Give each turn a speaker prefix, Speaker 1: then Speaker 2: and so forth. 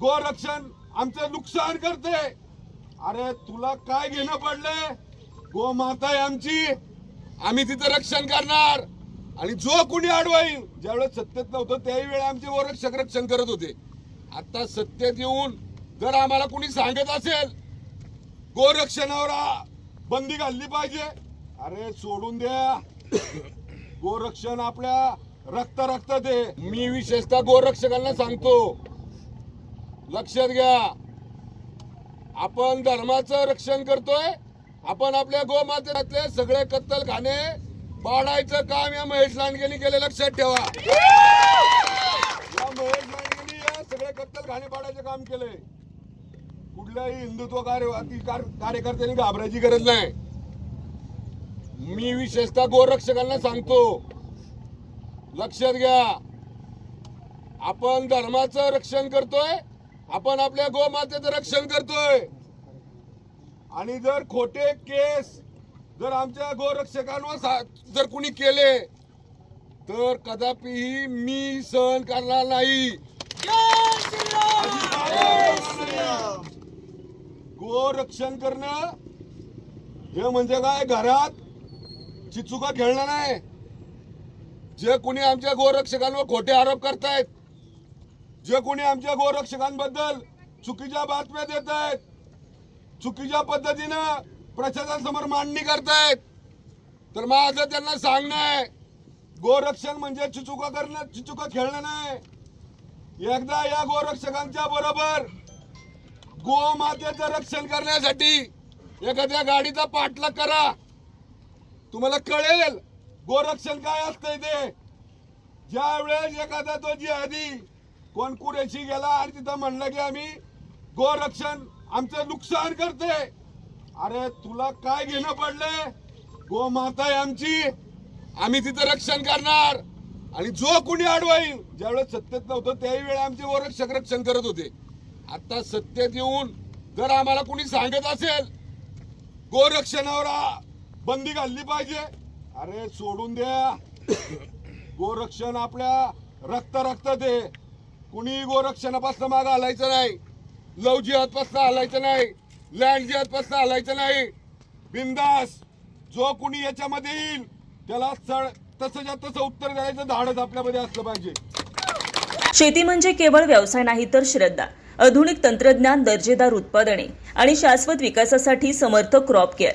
Speaker 1: गोरक्षण आमचं नुकसान करते. अरे तुला काय घेणं पडलंय गोमाता आहे आमची. आम्ही तिचं रक्षण करणार. आणि जो कुणी अडवाईल ज्यावेळेस सत्तेत नव्हतं त्याही वेळी आमचे गोरक्षक रक्षण करत होते. आता सत्तेत येऊन जर आम्हाला कुणी सांगत असेल गोरक्षणावर बंदी घालली पाहिजे. अरे सोडून द्या. गोरक्षण आपल्या रक्त रक्त दे. मी विशेषतः गोरक्षकांना सांगतो लक्षात घ्या. आपण धर्माचं रक्षण करतोय. आपण आपल्या गोमातेतले सगळे कत्तलखाने पाडायचं काम या महेश लांडगेनी केले. लक्षात ठेवा. या महेश लांडगेनी या सगळे कत्तलखाने पाडायचं काम केलंय. कुठल्याही हिंदुत्व कार्यवादी कार्यकर्त्यांनी घाबरायची गरज नाही. मी विशेषतः गोरक्षकांना सांगतो. लक्षात घ्या. आपण धर्माचं रक्षण करतोय. आपण आपल्या गोमातेचं रक्षण करतोय. आणि जर खोटे केस जर आमच्या गोरक्षकांवर जर कुणी केले तर कदापिही मी सहन करणार नाही. गोरक्षण करणं हे म्हणजे काय? घरात चिचुका खेळणार नाही. जे कुणी आमच्या गोरक्षकांवर खोटे आरोप करतायत जे कोणी आमच्या गोरक्षकांबद्दल चुकीच्या बातम्या देत आहेत चुकीच्या पद्धतीनं प्रशासनासमोर मांडणी करतायत तर माझं त्यांना सांगणं आहे गोरक्षण म्हणजे चिचुका करणं चिचुका खेळणं नाही. एकदा या गोरक्षकांच्या बरोबर गोमातेचं रक्षण करण्यासाठी एखाद्या गाडीचा पाठलाग करा. तुम्हाला कळेल गोरक्षण काय असतंय ते. ज्या वेळेस एखादा तो जी आधी कुरेशी गेला आणि तिथं म्हणलं की आम्ही गोरक्षण आमचं नुकसान करते अरे तुला काय घेणं पडलंय? गोमाता आहे आमची. आम्ही तिथं रक्षण करणार. आणि जो कुणी अडवाईल ज्यावेळेस सत्तेत नव्हतं त्याही वेळी आमचे गोरक्षक रक्षण करत होते. आता सत्तेत येऊन जर आम्हाला कुणी सांगत असेल गोरक्षणावर बंदी घालली पाहिजे. अरे सोडून द्या. गोरक्षण आपल्या रक्त रक्त दे कुणी गोरक्षणापासून मागं हलायचं नाही? लव जिहादपासून हलायचं नाही? लँड जिहादपासून हलायचं नाही? बिंदास जो कुणी याच्यामध्ये येईल त्याला सळ तसंच्या तसं उत्तर द्यायचं धाडच आपल्यामध्ये असलं पाहिजे.
Speaker 2: शेती म्हणजे केवळ व्यवसाय नाही तर श्रद्धा आधुनिक तंत्रज्ञान दर्जेदार उत्पादने आणि शाश्वत विकासासाठी समर्थ क्रॉप केअर